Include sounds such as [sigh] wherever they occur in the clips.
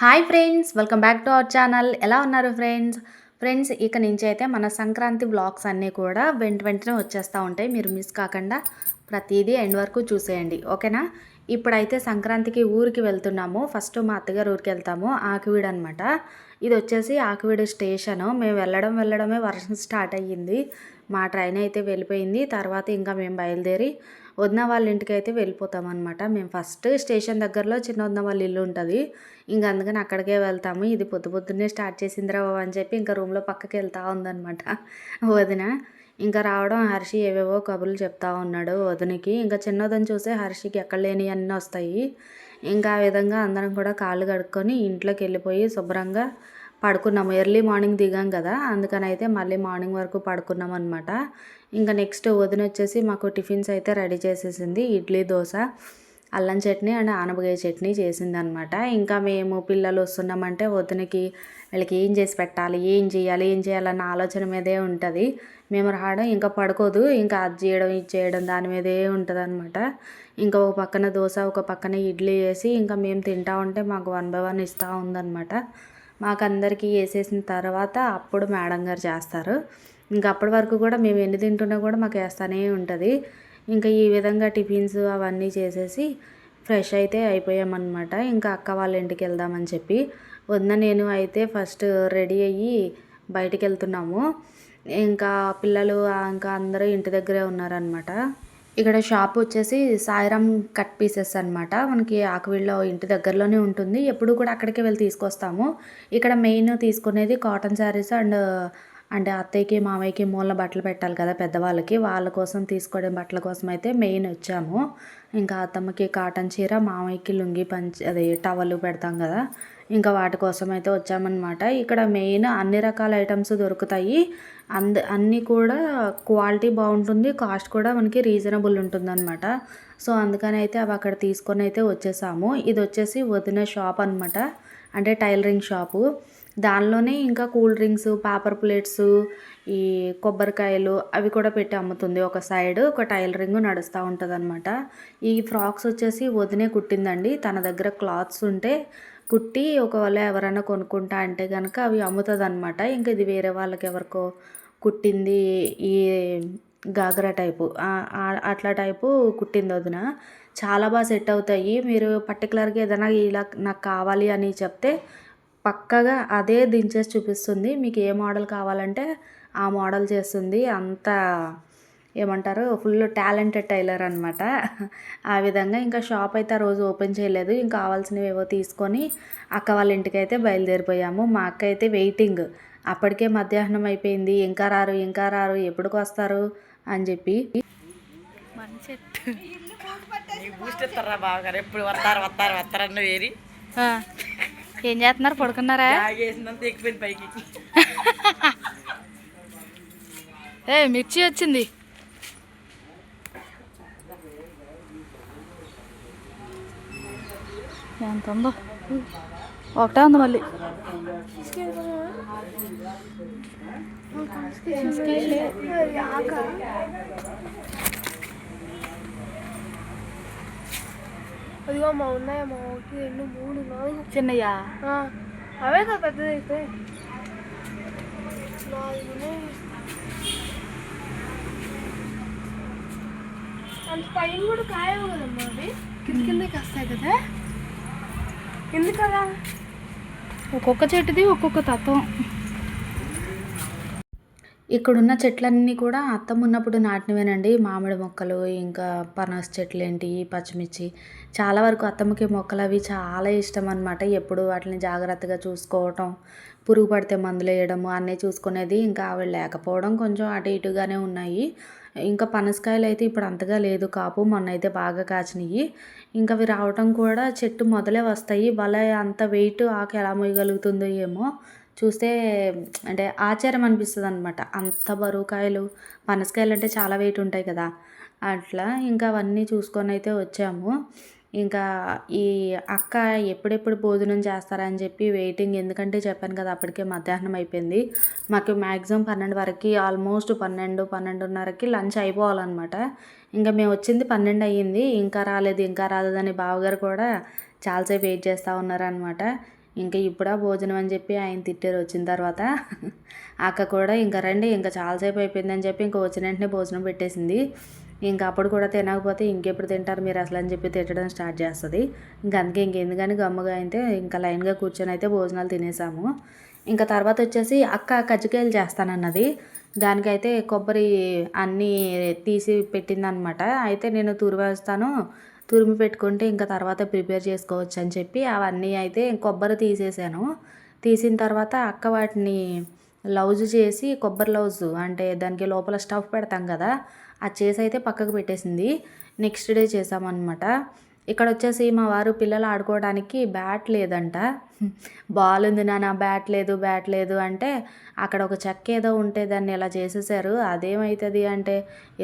Hi friends welcome back to our channel. ఎలా ఉన్నారు friends? Friends ఇక నుంచి అయితే మన సంక్రాంతి బ్లాగ్స్ అన్నీ కూడా వెంట వెంటనే వచ్చేస్తూ ఉంటాయి. మీరు మిస్ కాకుండా ప్రతిదీ ఎండ్ వరకు చూసేయండి. ఓకేనా? ఇప్పుడైతే సంక్రాంతికి ఊరికి వెళ్తున్నాము. ఫస్ట్ మా అత్తగారు ఊరికి వెళ్తాము. ఆకివీడు అనమాట ఇది వచ్చేసి ఆకివీడు స్టేషను. మేము వెళ్ళడం వెళ్ళడమే వర్షం స్టార్ట్ అయ్యింది. మా ట్రైన్ అయితే వెళ్ళిపోయింది. తర్వాత ఇంకా మేము బయలుదేరి వదిన వాళ్ళ ఇంటికి అయితే వెళ్ళిపోతాం అనమాట మేము ఫస్ట్ స్టేషన్ దగ్గరలో చిన్న వదిన వాళ్ళ ఇల్లు ఉంటుంది. ఇంకా అందుకని అక్కడికే వెళ్తాము. ఇది పొద్దు పొద్దున్నే స్టార్ట్ చేసిందిరా బాబు అని చెప్పి ఇంకా రూమ్లో పక్కకి వెళ్తూ ఉందన్నమాట. వదిన ఇంకా రావడం హర్షి ఏవేవో కబుర్లు చెప్తా ఉన్నాడు వదినకి. ఇంకా చిన్నదని చూసే హర్షికి ఎక్కడ లేని అన్నీ వస్తాయి. ఇంకా ఆ విధంగా అందరం కూడా కాళ్ళు కడుక్కొని ఇంట్లోకి వెళ్ళిపోయి శుభ్రంగా పడుకున్నాము. ఎర్లీ మార్నింగ్ దిగాం కదా అందుకని అయితే మళ్ళీ మార్నింగ్ వరకు పడుకున్నాం అనమాట ఇంకా నెక్స్ట్ వదిన వచ్చేసి మాకు టిఫిన్స్ అయితే రెడీ చేసేసింది. ఇడ్లీ దోశ అల్లం చట్నీ అండ్ ఆనపకాయ చట్నీ చేసింది అనమాట ఇంకా మేము పిల్లలు వస్తున్నామంటే వదినకి వీళ్ళకి ఏం చేసి పెట్టాలి ఏం చేయాలి ఏం చేయాలన్న ఆలోచన మీదే ఉంటుంది. మేము రావడం ఇంకా పడుకోదు ఇంకా అది చేయడం ఇది చేయడం దాని మీదే ఉంటుంది అనమాట ఇంకా ఒక పక్కన దోశ ఒక పక్కన ఇడ్లీ వేసి ఇంకా మేము తింటా ఉంటే మాకు వన్ బై వన్ ఇస్తూ ఉందన్నమాట. మాకు అందరికీ వేసేసిన తర్వాత అప్పుడు మేడం గారు చేస్తారు. ఇంకా అప్పటి వరకు కూడా మేము ఎన్ని తింటున్నా కూడా మాకు వేస్తూనే ఉంటుంది. ఇంకా ఈ విధంగా టిఫిన్స్ అవన్నీ చేసేసి ఫ్రెష్ అయితే అయిపోయామన్నమాట. ఇంకా అక్క వాళ్ళ ఇంటికి వెళ్దామని చెప్పి. వదిన నేను అయితే ఫస్ట్ రెడీ అయ్యి బయటికి వెళ్తున్నాము. ఇంకా పిల్లలు ఇంకా అందరూ ఇంటి దగ్గరే ఉన్నారనమాట ఇక్కడ షాప్ వచ్చేసి సాయిరామ్ కట్ పీసెస్ అనమాట మనకి ఆకువీళ్ళలో ఇంటి దగ్గరలోనే ఉంటుంది. ఎప్పుడు కూడా అక్కడికే వెళ్ళి తీసుకొస్తాము. ఇక్కడ మెయిన్ తీసుకునేది కాటన్ శారీస్ అండ్ అంటే అత్తయ్యకి మామయ్యకి మూల బట్టలు పెట్టాలి కదా పెద్దవాళ్ళకి. వాళ్ళ కోసం తీసుకోవడం బట్టల కోసం అయితే మెయిన్ వచ్చాము. ఇంకా అత్తమ్మకి కాటన్ చీర మామయ్యకి లుంగి పంచి అది టవల్ పెడతాం కదా. ఇంకా వాటి కోసం అయితే వచ్చామన్నమాట. ఇక్కడ మెయిన్ అన్ని రకాల ఐటమ్స్ దొరుకుతాయి. అంద అన్నీ కూడా క్వాలిటీ బాగుంటుంది కాస్ట్ కూడా మనకి రీజనబుల్ ఉంటుందన్నమాట. సో అందుకని అయితే అవి అక్కడ తీసుకొని అయితే వచ్చేసాము. ఇది వచ్చేసి వదిన షాప్ అనమాట అంటే టైలరింగ్ షాపు. దానిలోనే ఇంకా కూల్ డ్రింక్స్ పేపర్ ప్లేట్స్ ఈ కొబ్బరికాయలు అవి కూడా పెట్టి అమ్ముతుంది. ఒక సైడ్ ఒక టైలరింగ్ నడుస్తూ ఉంటుంది అనమాట ఈ ఫ్రాక్స్ వచ్చేసి వదినే కుట్టిందండి. తన దగ్గర క్లాత్స్ ఉంటే కుట్టి ఒకవేళ ఎవరైనా కొనుక్కుంటా అంటే కనుక అవి అమ్ముతుంది అనమాట ఇంకా ఇది వేరే వాళ్ళకి ఎవరికో కుట్టింది ఈ గాగ్రా టైపు. అట్లా టైపు కుట్టింది వదిన. చాలా బాగా సెట్ అవుతాయి. మీరు పర్టికులర్గా ఏదైనా ఇలా నాకు కావాలి అని చెప్తే పక్కగా అదే దించేసి చూపిస్తుంది. మీకు ఏ మోడల్ కావాలంటే ఆ మోడల్ చేస్తుంది. అంత ఏమంటారు? ఫుల్ టాలెంటెడ్ టైలర్ అనమాట ఆ విధంగా ఇంకా షాప్ అయితే ఆ రోజు ఓపెన్ చేయలేదు. ఇంకా కావాల్సినవి ఏవో తీసుకొని అక్క వాళ్ళ ఇంటికి అయితే బయలుదేరిపోయాము. మా అక్క అయితే వెయిటింగ్. అప్పటికే మధ్యాహ్నం అయిపోయింది. ఇంకా రారు ఇంకా రారు ఎప్పటికి వస్తారు? అని చెప్పి ఎప్పుడు వస్తారు వస్తారు వస్తారన్న వేరి ఏం చేస్తున్నారు? పడుకున్నారా? చేసినంత ఎక్కిపోయింది పైకి. ఏ మిర్చి వచ్చింది. ఎంత ఉందో. ఒకటే ఉంది మళ్ళీ. అదిగో అమ్మా ఉన్నాయమ్మా ఒకటి రెండు మూడు నాలుగు. చిన్నయ్యా? అవే కదా పెద్దది అయితే. నాలుగు. అంత పైన కూడా కాయవు కదమ్మా అవి. కింద కిందకి వస్తాయి కదా? ఎందుకు కదా ఒక్కొక్క చెట్టుది ఒక్కొక్క తత్వం. ఇక్కడున్న చెట్లన్నీ కూడా అత్తమ్మ ఉన్నప్పుడు నాటినవేనండి. మామిడి మొక్కలు ఇంకా పనస చెట్లు ఏంటి పచ్చిమిర్చి. చాలా వరకు అత్తమ్మకి మొక్కలు అవి చాలా ఇష్టం అనమాట ఎప్పుడు వాటిని జాగ్రత్తగా చూసుకోవటం పురుగు పడితే మందులు వేయడము అన్నీ చూసుకునేది. ఇంకా ఆవిడ లేకపోవడం కొంచెం అటు ఇటుగానే ఉన్నాయి. ఇంకా పనసకాయలు అయితే ఇప్పుడు అంతగా లేదు కాపు మొన్న అయితే బాగా కాచినాయి ఇంకా అవి రావటం కూడా చెట్టు మొదలే వస్తాయి. భలే అంత వెయిట్ ఆకు ఎలా మోయగలుగుతుందో ఏమో. చూస్తే అంటే ఆశ్చర్యం అనిపిస్తుంది అనమాట అంత బరువు కాయలు పనసకాయలు అంటే చాలా వెయిట్ ఉంటాయి కదా. అట్లా ఇంకా అవన్నీ చూసుకొని అయితే వచ్చాము. ఇంకా ఈ అక్క ఎప్పుడెప్పుడు భోజనం చేస్తారని చెప్పి వెయిటింగ్ ఎందుకంటే చెప్పాను కదా అప్పటికే మధ్యాహ్నం అయిపోయింది. మాకు మ్యాక్సిమం పన్నెండు వరకు ఆల్మోస్ట్ పన్నెండు పన్నెండున్నరకి లంచ్ అయిపోవాలన్నమాట. ఇంకా మేము వచ్చింది పన్నెండు అయ్యింది ఇంకా రాలేదు ఇంకా రాలేదని బావగారు కూడా చాలాసేపు వెయిట్ చేస్తూ ఉన్నారనమాట ఇంకా ఇప్పుడా భోజనం అని చెప్పి ఆయన తిట్టారు. వచ్చిన తర్వాత అక్క కూడా ఇంకా రండి ఇంకా చాలాసేపు అయిపోయిందని చెప్పి ఇంకా వచ్చిన వెంటనే భోజనం పెట్టేసింది. ఇంకా అప్పుడు కూడా తినకపోతే ఇంకెప్పుడు తింటారు మీరు అసలు అని చెప్పి తిట్టడం స్టార్ట్ చేస్తుంది. ఇంకా అందుకే ఇంకెందుకని గమ్మగా అయితే ఇంకా లైన్గా కూర్చొని అయితే భోజనాలు తినేసాము. ఇంకా తర్వాత వచ్చేసి అక్క కజ్జికాయలు చేస్తానన్నది. దానికైతే కొబ్బరి అన్నీ తీసి పెట్టిందనమాట అయితే నేను తురివేస్తాను. తురిమి పెట్టుకుంటే ఇంకా తర్వాత ప్రిపేర్ చేసుకోవచ్చు అని చెప్పి అవన్నీ అయితే కొబ్బరి తీసేసాను. తీసిన తర్వాత అక్క వాటిని లౌజ్ చేసి కొబ్బరి లౌజ్ అంటే దానికి లోపల స్టఫ్ పెడతాం కదా అది చేసి అయితే పక్కకు పెట్టేసింది. నెక్స్ట్ డే చేసామన్నమాట. ఇక్కడ వచ్చేసి మా వారు పిల్లలు ఆడుకోవడానికి బ్యాట్ లేదంట. బాల్ ఉంది నాన్న బ్యాట్ లేదు బ్యాట్ లేదు అంటే అక్కడ ఒక చెక్క ఏదో ఉంటే దాన్ని ఇలా చేసేసారు అదేమవుతుంది అంటే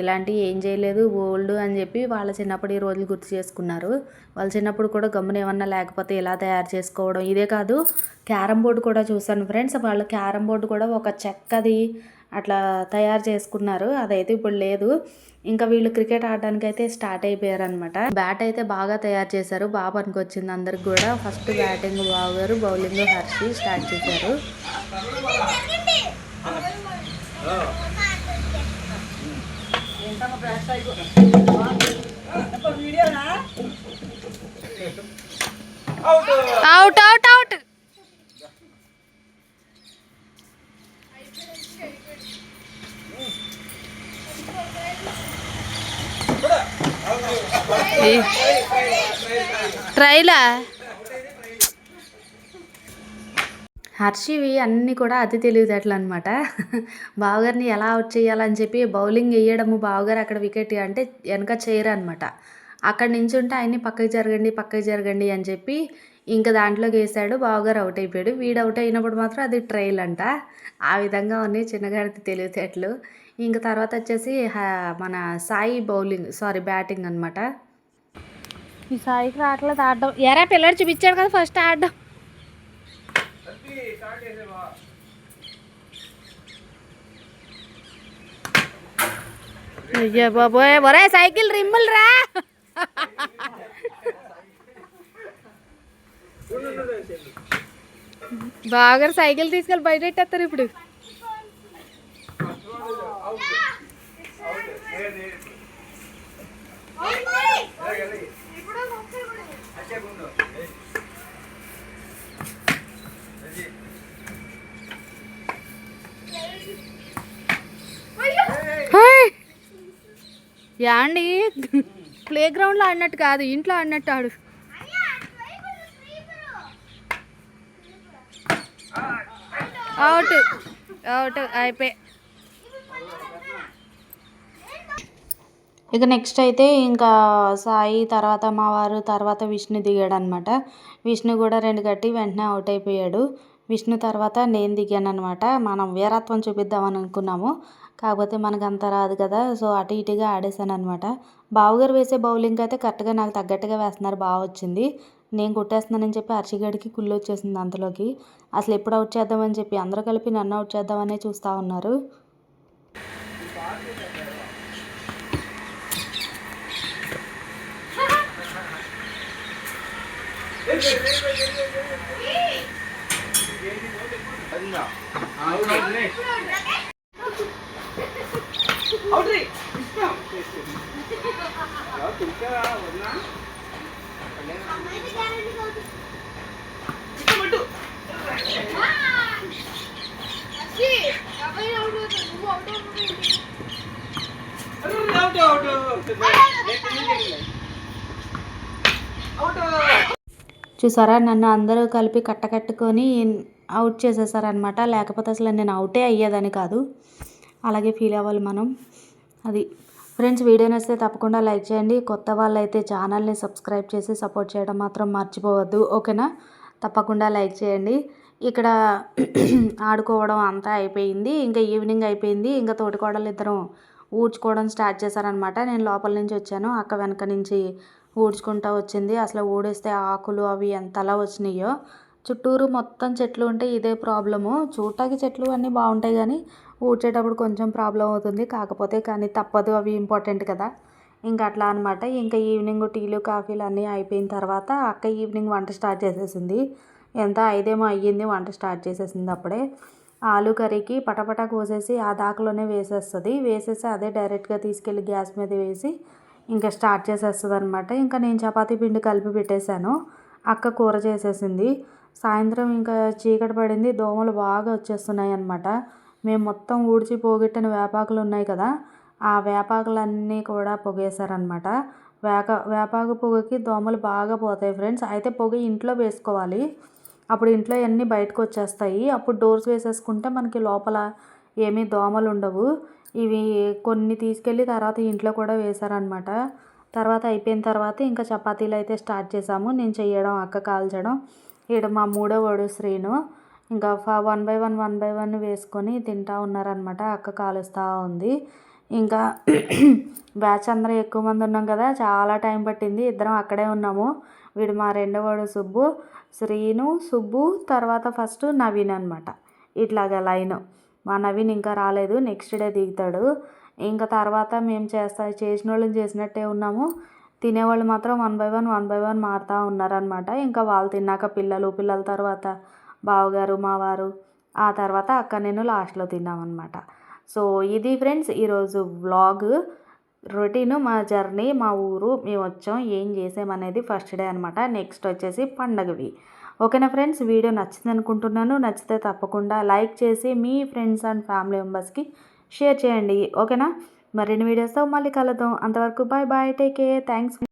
ఇలాంటివి ఏం చేయలేదు ఓల్డ్ అని చెప్పి వాళ్ళ చిన్నప్పుడు ఈ రోజులు గుర్తు చేసుకున్నారు. వాళ్ళ చిన్నప్పుడు కూడా గమ్మున ఏమన్నా లేకపోతే ఇలా తయారు చేసుకోవడం? ఇదే కాదు క్యారమ్ బోర్డు కూడా చూసాను ఫ్రెండ్స్. వాళ్ళు క్యారమ్ బోర్డు కూడా ఒక చెక్కది అట్లా తయారు చేసుకున్నారు. అదైతే ఇప్పుడు లేదు. ఇంకా వీళ్ళు క్రికెట్ ఆడడానికి అయితే స్టార్ట్ అయిపోయారు అనమాట బ్యాట్ అయితే బాగా తయారు చేశారు. బాగా పనికొచ్చింది అందరికి కూడా. ఫస్ట్ బ్యాటింగ్ బాగారు బౌలింగ్ హర్షి స్టార్ట్ చేశారు. అవుట్ అవుట్ అవుట్ ట్రైలా? హర్షివి అన్నీ కూడా అతి తెలివితేటలు అనమాట బావగారిని ఎలా అవుట్ చేయాలని చెప్పి బౌలింగ్ వేయడము బావగారు అక్కడ వికెట్ అంటే వెనక చేయరు అనమాట అక్కడ ఉంటే ఆయన్ని పక్కకి జరగండి పక్కకి జరగండి అని చెప్పి ఇంకా దాంట్లోకి వేసాడు బావగారు అవుట్ అయిపోయాడు. వీడు అవుట్ అయినప్పుడు మాత్రం అది ట్రైల్ అంట. ఆ విధంగా ఉన్నాయి చిన్నగాడి తెలివితేటలు. ఇంకా తర్వాత వచ్చేసి మన సాయి బౌలింగ్ సారీ బ్యాటింగ్ అనమాట ఈ సాయికి రావట్లేదు ఆడడం. ఎరా పిల్లడు చూపించాడు కదా ఫస్ట్ ఆడడం. అయ్యో బాబోయ్ ఒరే సైకిల్ రిమ్ములు రా. బాగా సైకిల్ తీసుకెళ్ళి బయట పెట్టేస్తారు ఇప్పుడు హాయ్. యాండి ప్లే గ్రౌండ్లో ఆడినట్టు కాదు ఇంట్లో ఆడినట్టు ఆడు అవుట్ అవుట్ అయిపోయి ఇక నెక్స్ట్ అయితే ఇంకా సాయి తర్వాత మా వారు తర్వాత విష్ణు దిగాడు అనమాట విష్ణు కూడా రెండు కట్టి వెంటనే అవుట్ అయిపోయాడు. విష్ణు తర్వాత నేను దిగాను అనమాట మనం వీరత్వం చూపిద్దామని అనుకున్నాము. కాకపోతే మనకు అంత రాదు కదా సో అటు ఇటుగా ఆడేసాను అనమాట బావగారు వేసే బౌలింగ్ అయితే కరెక్ట్గా నాకు తగ్గట్టుగా వేస్తున్నారు. బాగా వచ్చింది. నేను కొట్టేస్తున్నానని చెప్పి అర్చిగడికి కుళ్ళు వచ్చేసింది అంతలోకి. అసలు ఎప్పుడు అవుట్ చేద్దామని చెప్పి అందరూ కలిపి నన్ను అవుట్ చేద్దామనే చూస్తూ ఉన్నారు. చూసారా? నన్ను అందరూ కలిపి కట్టకట్టుకొని అవుట్ చేసేసారనమాట లేకపోతే అసలు నేను అవుటే అయ్యేదని కాదు. అలాగే ఫీల్ అవ్వాలి మనం. అది. ఫ్రెండ్స్ వీడియో నచ్చితే తప్పకుండా లైక్ చేయండి. కొత్త వాళ్ళైతే ఛానల్ని సబ్స్క్రైబ్ చేసి సపోర్ట్ చేయడం మాత్రం మర్చిపోవద్దు. ఓకేనా? తప్పకుండా లైక్ చేయండి. ఇక్కడ [clears throat] ఆడుకోవడం అంతా అయిపోయింది. ఇంకా ఈవినింగ్ అయిపోయింది. ఇంకా తోటికోడలు ఇద్దరం ఊడ్చుకోవడం స్టార్ట్ చేశారనమాట. నేను లోపల నుంచి వచ్చాను. అక్క వెనక నుంచి ఊడ్చుకుంటా వచ్చింది. అసలు ఊడేస్తే ఆకులు అవి ఎంతలా వచ్చినాయో. చుట్టూరు మొత్తం చెట్లు ఉంటే ఇదే ప్రాబ్లము. చూడటానికి చెట్లు అన్నీ బాగుంటాయి కానీ ఊడ్చేటప్పుడు కొంచెం ప్రాబ్లం అవుతుంది. కాకపోతే కానీ తప్పదు. అవి ఇంపార్టెంట్ కదా. ఇంకా అట్లా అనమాట. ఇంకా ఈవినింగ్ టీలు కాఫీలు అన్నీ అయిపోయిన తర్వాత అక్క ఈవినింగ్ వంట స్టార్ట్ చేసేసింది. ఎంత? ఐదేమో అయ్యింది. వంట స్టార్ట్ చేసేసింది అప్పుడే. ఆలు కర్రీకి పటపట కోసేసి ఆ దాకలోనే వేసేస్తుంది. వేసేసి అదే డైరెక్ట్గా తీసుకెళ్ళి గ్యాస్ మీద వేసి ఇంకా స్టార్ట్ చేసేస్తుంది అనమాట ఇంకా నేను చపాతీ పిండి కలిపి పెట్టేశాను. అక్క కూర చేసేసింది. సాయంత్రం ఇంకా చీకటి పడింది. దోమలు బాగా వచ్చేస్తున్నాయి అనమాట మేము మొత్తం ఊడ్చి పోగొట్టిన వేపాకులు ఉన్నాయి కదా ఆ వేపాకులన్నీ కూడా పొగేశారనమాట వేక వేపాకు పొగకి దోమలు బాగా పోతాయి ఫ్రెండ్స్. అయితే పొగ ఇంట్లో వేసుకోవాలి. అప్పుడు ఇంట్లో అన్నీ బయటకు వచ్చేస్తాయి. అప్పుడు డోర్స్ వేసేసుకుంటే మనకి లోపల ఏమీ దోమలు ఉండవు. ఇవి కొన్ని తీసుకెళ్ళి తర్వాత ఇంట్లో కూడా వేశారనమాట తర్వాత అయిపోయిన తర్వాత ఇంకా చపాతీలు అయితే స్టార్ట్ చేసాము నేను చేయడం అక్క కాల్చడం ఈడ మా మూడో వాడు శ్రీను ఇంకా one by one one by one వేసుకొని తింటా ఉన్నారనమాట అక్క కాలుస్తూ ఉంది. ఇంకా [clears throat] బ్యాచ్ అందరం ఎక్కువ మంది ఉన్నాం కదా చాలా టైం పట్టింది. ఇద్దరం అక్కడే ఉన్నాము. వీడు మా రెండోవాడు సుబ్బు శ్రీను సుబ్బు తర్వాత ఫస్ట్ నవీన్ అనమాట ఇట్లాగా లైన్. మా నవీన్ ఇంకా రాలేదు నెక్స్ట్ డే దిగుతాడు. ఇంకా తర్వాత మేము చేస్తా చేసిన వాళ్ళని చేసినట్టే ఉన్నాము. తినేవాళ్ళు మాత్రం one by one one by one మారుతూ ఉన్నారనమాట ఇంకా వాళ్ళు తిన్నాక పిల్లలు పిల్లల తర్వాత బావగారు మావారు ఆ తర్వాత అక్క నేను లాస్ట్లో తిన్నామన్నమాట. సో ఇది ఫ్రెండ్స్ ఈరోజు వ్లాగ్. రొటీన్ మా జర్నీ మా ఊరు మేము వచ్చాం ఏం చేసామనేది ఫస్ట్ డే అనమాట నెక్స్ట్ వచ్చేసి పండగవి. ఓకేనా ఫ్రెండ్స్? వీడియో నచ్చింది అనుకుంటున్నాను. నచ్చితే తప్పకుండా లైక్ చేసి మీ ఫ్రెండ్స్ అండ్ ఫ్యామిలీ మెంబర్స్కి షేర్ చేయండి. ఓకేనా? మరిన్ని వీడియోస్తో మళ్ళీ కలుద్దాం. అంతవరకు bye bye. Take care. Thanks